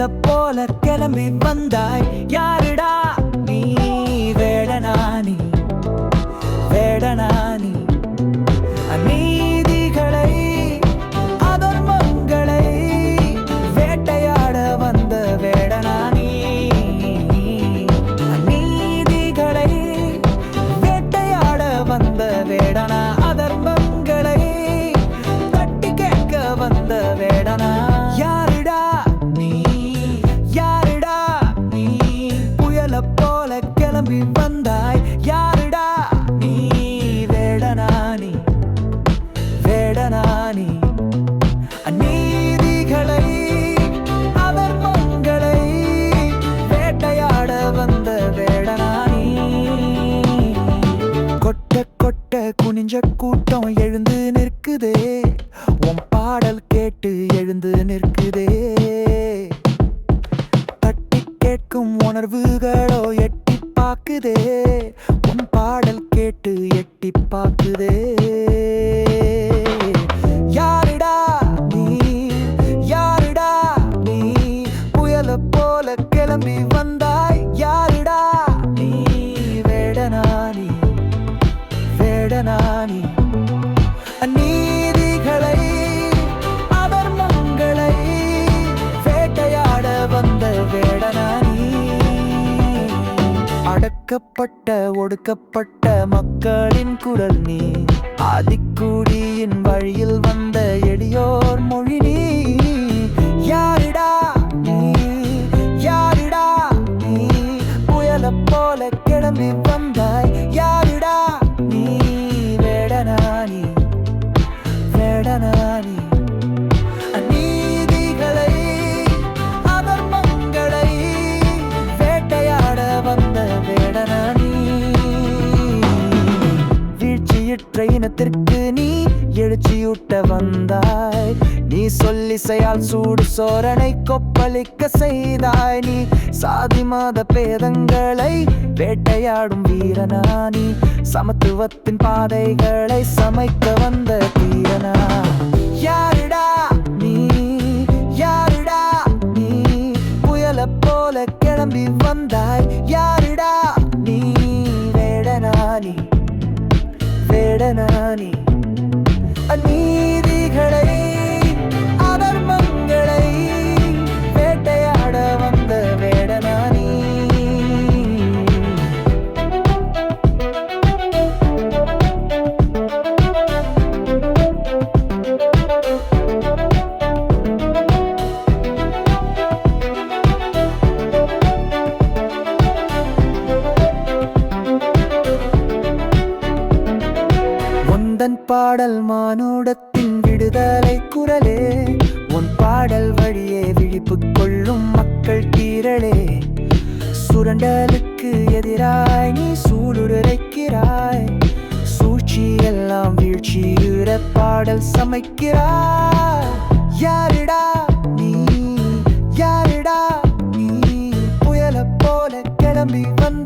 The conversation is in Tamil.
வேலை போல கிளம்பி வந்தாய். யாருடா நீ? வேடனா நீ? குனிஞ்ச கூட்டம் எழுந்து நிற்குதே. உன் பாடல் கேட்டு எழுந்து நிற்குதே. தட்டி கேட்கும் உணர்வுகளோ எட்டி பாக்குதே. உன் பாடல் கேட்டு எட்டி பாக்குதே. வேடனானி அநீதிகளை அதர்மங்களை வேட்டையாட வந்த வேடனானி. அடக்கப்பட்ட ஒடுக்கப்பட்ட மக்களின் குரல் நீ. ஆதிக்குடியின் வழியில் வந்த எளியோர் மொழி வீழ்ச்சியுற்ற நீ எழுச்சியூட்ட வந்தாய். நீ சொல்லிசையால் சூடு சோரனை கொப்பளிக்க செய்தாய். நீ சாதி மாத பேதங்களை வேட்டையாடும் வீரனா நீ. சமத்துவத்தின் பாதைகளை சமைக்க வந்த தீரனா வேடனானி அநீதிகளை பாடல் மானுடத்தின் விடுதலை குரலே. உன் பாடல் வழியே விழிப்பு கொள்ளும் மக்கள் கீரலே சுரண்டலுக்கு எதிராய் நீ சூடுரைக்கிறாய் சூழ்ச்சி எல்லாம் வீழ்ச்சியுற பாடல் சமைக்கிறாய். யாரிடா நீ? யாரிடா நீ? புயல போல கிளம்பி வந்த